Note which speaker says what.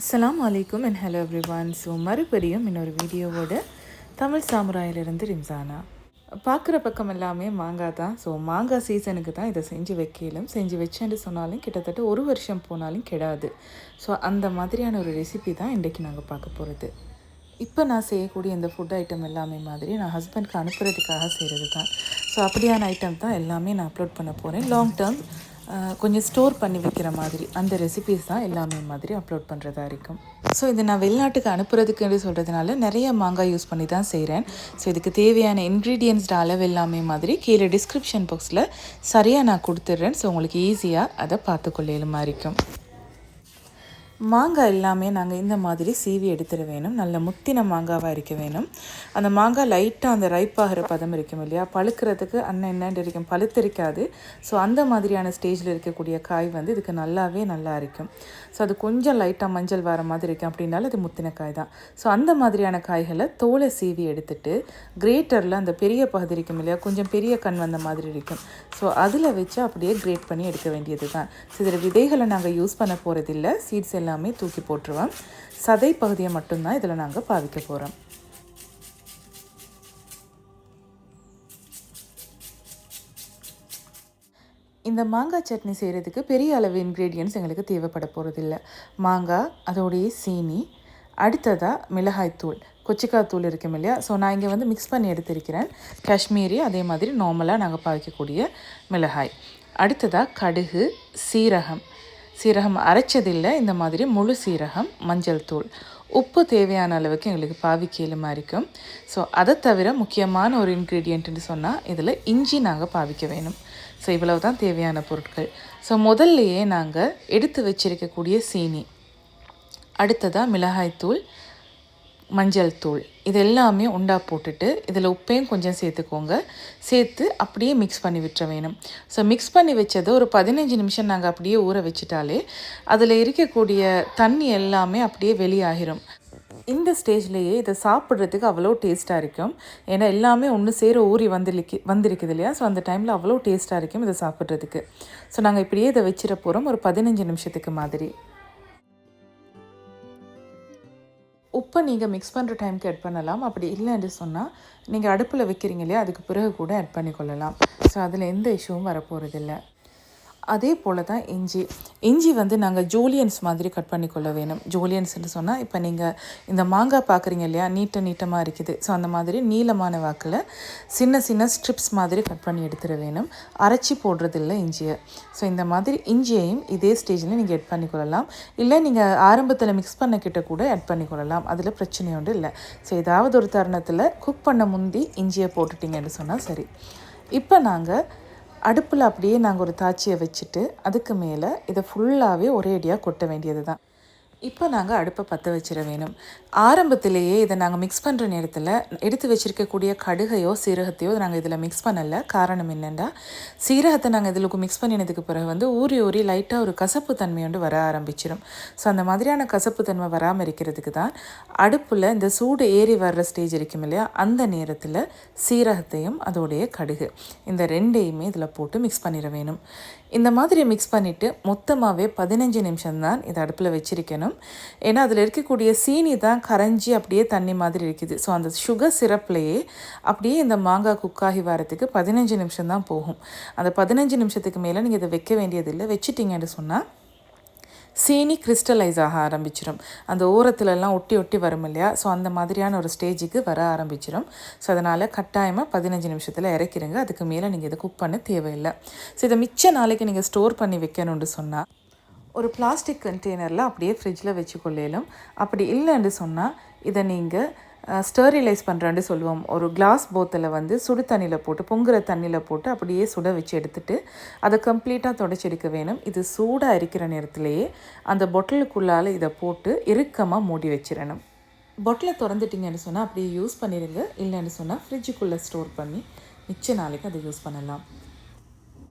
Speaker 1: அஸ்லாம் வலைக்கும் and hello everyone so மறுபடியும் இன்னொரு வீடியோவோட தமிழ் சாமுராயிலிருந்து ரிம்சானா. பார்க்குற பக்கம் எல்லாமே மாங்காய் தான். ஸோ மாங்காய் சீசனுக்கு தான் இதை செஞ்சு வைக்கலும் செஞ்சு வச்சேன்னு சொன்னாலும் கிட்டத்தட்ட ஒரு வருஷம் போனாலும் கெடாது. ஸோ அந்த மாதிரியான ஒரு ரெசிபி தான் இன்றைக்கி நாங்கள் பார்க்க போகிறது இப்போ நான் செய்யக்கூடிய இந்த ஃபுட் ஐட்டம் எல்லாமே மாதிரி நான் ஹஸ்பண்ட்க்கு அனுப்புகிறதுக்காக செய்கிறது தான். ஸோ அப்படியான ஐட்டம் தான் எல்லாமே நான் அப்லோட் பண்ண போகிறேன் லாங் டேர்ம் கொஞ்சம் ஸ்டோர் பண்ணி வைக்கிற மாதிரி அந்த ரெசிபிஸ் தான் எல்லாமே மாதிரி அப்லோட் பண்ணுறதா இருக்கும். ஸோ இதை நான் வெளிநாட்டுக்கு அனுப்புறதுக்குன்னு சொல்கிறதுனால நிறைய மாங்காய் யூஸ் பண்ணி தான் செய்கிறேன் ஸோ இதுக்கு தேவையான இன்க்ரீடியன்ஸ்ட அளவு எல்லாமே மாதிரி கீழே டிஸ்கிரிப்ஷன் பாக்ஸில் சரியாக நான் கொடுத்துட்றேன். ஸோ உங்களுக்கு ஈஸியாக அதை பார்த்துக்கொள்ளையிலுமா இருக்கும். மாங்காய் எல்லாமே நாங்கள் இந்த மாதிரி சீவி எடுத்துட வேணும். நல்ல முத்தின மாங்காவாக இருக்க வேணும். அந்த மாங்காய் லைட்டாக அந்த ரைப்பாகிற பதம் இருக்கும் இல்லையா? பழுக்கிறதுக்கு அண்ணன் என்னன்னு இருக்கும் பழுத்திருக்காது. ஸோ அந்த மாதிரியான ஸ்டேஜில் இருக்கக்கூடிய காய் வந்து இதுக்கு நல்லாவே நல்லா இருக்கும். ஸோ அது கொஞ்சம் லைட்டாக மஞ்சள் வர மாதிரி இருக்கும். அப்படின்னாலும் அது முத்தின காய் தான். ஸோ அந்த மாதிரியான காய்களை தோலை சீவி எடுத்துட்டு கிரேட்டரில் அந்த பெரிய பகுதி இருக்கும் இல்லையா? கொஞ்சம் பெரிய கண் வந்த மாதிரி இருக்கும். ஸோ அதில் வச்சு அப்படியே கிரேட் பண்ணி எடுக்க வேண்டியது தான் ஸோ இதில் விதைகளை நாங்கள் யூஸ் பண்ண போகிறதில்ல சீட்ஸ் எல்லாம் எல்லாமே தூக்கி போட்டுருவோம் சதை பகுதியை மட்டும்தான் இதில் நாங்கள் பாவிக்க போகிறோம் இந்த மாங்காய் சட்னி செய்கிறதுக்கு பெரிய அளவு இன்க்ரீடியன்ட்ஸ் எங்களுக்கு தேவைப்பட போகிறதில்ல மாங்காய் அதோடைய சீனி அடுத்ததாக மிளகாய்த்தூள் கொச்சிக்காய் தூள் இருக்கும் இல்லையா? ஸோ நான் இங்கே வந்து மிக்ஸ் பண்ணி எடுத்திருக்கிறேன். காஷ்மீரி அதே மாதிரி நார்மலாக நாங்கள் பாவிக்கக்கூடிய மிளகாய். அடுத்ததாக கடுகு சீரகம். சீரகம் அரைச்சதில்லை இந்த மாதிரி முழு சீரகம் மஞ்சள் தூள். உப்பு தேவையான அளவுக்கு எங்களுக்கு பாவிக்கையிலுமா இருக்கும். ஸோ அதை தவிர முக்கியமான ஒரு இன்க்ரீடியண்ட்டுன்னு சொன்னால் இதில் இஞ்சி நாங்கள் பாவிக்க வேணும். ஸோ இவ்வளவு தான் தேவையான பொருட்கள். ஸோ முதல்லையே நாங்கள் எடுத்து வச்சிருக்கக்கூடிய சீனி. அடுத்ததாக மிளகாய்த்தூள் மஞ்சள் தூள். இது எல்லாமே உண்டா போட்டுட்டு இதில் உப்பையும் கொஞ்சம் சேர்த்துக்கோங்க. சேர்த்து அப்படியே மிக்ஸ் பண்ணி விட்டுற வேணும். ஸோ மிக்ஸ் பண்ணி வச்சதை ஒரு பதினஞ்சு நிமிஷம் நாங்கள் அப்படியே ஊற வச்சிட்டாலே அதில் இருக்கக்கூடிய தண்ணி எல்லாமே அப்படியே வெளியாகிரும். இந்த ஸ்டேஜ்லேயே இதை சாப்பிட்றதுக்கு அவ்வளோ டேஸ்ட்டாக இருக்கும். ஏன்னா எல்லாமே ஒன்று சேர ஊறி வந்துருக்கு வந்திருக்குது இல்லையா? ஸோ அந்த டைமில் அவ்வளோ டேஸ்ட்டாக இருக்கும் இதை சாப்பிட்றதுக்கு. ஸோ நாங்கள் இப்படியே இதை வச்சிட போகிறோம் ஒரு பதினஞ்சு நிமிஷத்துக்கு மாதிரி. உப்பை நீங்கள் மிக்ஸ் பண்ணுற டைமுக்கு ஆட் பண்ணலாம். அப்படி இல்லைன்னு சொன்னால் நீங்கள் அடுப்பில் வைக்கிறீங்க இல்லையா அதுக்கு பிறகு கூட ஆட் பண்ணிக்கொள்ளலாம். ஸோ அதில் எந்த இஷ்யூவும் வரப்போகிறதில்ல அதே போல் தான் இஞ்சி. இஞ்சி வந்து நாங்கள் ஜூலியன்ஸ் மாதிரி கட் பண்ணி கொள்ள வேணும் ஜூலியன்ஸ்னு சொன்னால் இப்போ நீங்கள் இந்த மாங்காய் பார்க்குறீங்க இல்லையா நீட்ட நீட்டமாக இருக்குது. ஸோ அந்த மாதிரி நீளமான வாக்கில் சின்ன சின்ன ஸ்ட்ரிப்ஸ் மாதிரி கட் பண்ணி எடுத்துட வேணும். அரைச்சி போடுறதில்ல இஞ்சியை. ஸோ இந்த மாதிரி இஞ்சியையும் இதே ஸ்டேஜில் நீங்கள் ஆட் பண்ணிக்கொள்ளலாம். இல்லை நீங்கள் ஆரம்பத்தில் மிக்ஸ் பண்ண கிட்ட கூட ஆட் பண்ணிக்கொள்ளலாம். அதில் பிரச்சனை ஒன்று இல்லை. ஸோ ஏதாவது ஒரு தருணத்தில் குக் பண்ண முந்தி இஞ்சியை போட்டுட்டிங்கன்னு சொன்னால் சரி. இப்போ நாங்கள் அடுப்பில் அப்படியே நாங்கள் ஒரு தாச்சியை வச்சுட்டு அதுக்கு மேலே இதை ஃபுல்லாகவே ஒரேடியாக கொட்ட வேண்டியது தான் இப்போ நாங்கள் அடுப்பை பற்ற வச்சிட வேணும். ஆரம்பத்திலேயே இதை நாங்கள் மிக்ஸ் பண்ணுற நேரத்தில் எடுத்து வச்சுருக்கக்கூடிய கடுகையோ சீரகத்தையோ நாங்கள் இதில் மிக்ஸ் பண்ணலை. காரணம் என்னென்னா சீரகத்தை நாங்கள் இதில் மிக்ஸ் பண்ணினதுக்கு பிறகு வந்து ஊறி ஊறி லைட்டாக ஒரு கசப்பு தன்மையோண்டு வர ஆரம்பிச்சிடும் ஸோ அந்த மாதிரியான கசப்பு தன்மை வராமல் இருக்கிறதுக்கு தான் அடுப்பில் இந்த சூடு ஏறி வர்ற ஸ்டேஜ் இருக்கும் இல்லையா? அந்த நேரத்தில் சீரகத்தையும் அதோடைய கடுகு இந்த ரெண்டையுமே இதில் போட்டு மிக்ஸ் பண்ணிட வேணும். இந்த மாதிரி மிக்ஸ் பண்ணிவிட்டு மொத்தமாகவே பதினஞ்சு நிமிஷம் தான் இதை அடுப்பில் வச்சிருக்கணும். ஏன்னா அதில் இருக்கக்கூடிய சீனி தான் கரைஞ்சி அப்படியே தண்ணி மாதிரி இருக்குது. ஸோ அந்த சுகர் சிரப்லேயே அப்படியே இந்த மாங்காய் குக்காகி வரத்துக்கு பதினஞ்சு நிமிஷம் தான் போகும். அந்த பதினஞ்சு நிமிஷத்துக்கு மேலே நீங்கள் இதை வைக்க வேண்டியதில்லை. வச்சிட்டிங்கன்னு சொன்னால் சீனி கிறிஸ்டலைஸ் ஆக ஆரம்பிச்சிடும் அந்த ஓரத்துலலாம் ஒட்டி ஒட்டி வரும் இல்லையா? ஸோ அந்த மாதிரியான ஒரு ஸ்டேஜுக்கு வர ஆரம்பிச்சிடும் ஸோ அதனால் கட்டாயமாக பதினஞ்சு நிமிஷத்தில் இறக்கிடுங்க அதுக்கு மேலே நீங்கள் இதை குக் பண்ண தேவையில்லை. ஸோ இதை மிச்ச நாளைக்கு நீங்கள் ஸ்டோர் பண்ணி வைக்கணும்னு சொன்னால் ஒரு பிளாஸ்டிக் கண்டெய்னரில் அப்படியே ஃப்ரிட்ஜில் வச்சுக்கொள்ளலும். அப்படி இல்லைன்னு சொன்னால் இதை நீங்கள் ஸ்டெரிலைஸ் பண்ணுறான்னு சொல்லுவோம். ஒரு கிளாஸ் போத்தில் வந்து சுடு தண்ணியில் போட்டு பொங்குற தண்ணியில் போட்டு அப்படியே சுட வச்சு எடுத்துட்டு அதை கம்ப்ளீட்டாக தொடச்செடுக்க வேணும். இது சூடாக இருக்கிற நேரத்திலேயே அந்த பொட்டலுக்குள்ளால் இதை போட்டு இறுக்கமாக மூடி வச்சிடணும். பொட்டலை திறந்துட்டிங்கன்னு சொன்னால் அப்படியே யூஸ் பண்ணிடுங்க. இல்லைன்னு சொன்னால் ஃப்ரிட்ஜுக்குள்ளே ஸ்டோர் பண்ணி மிச்ச நாளைக்கு அதை யூஸ் பண்ணலாம்.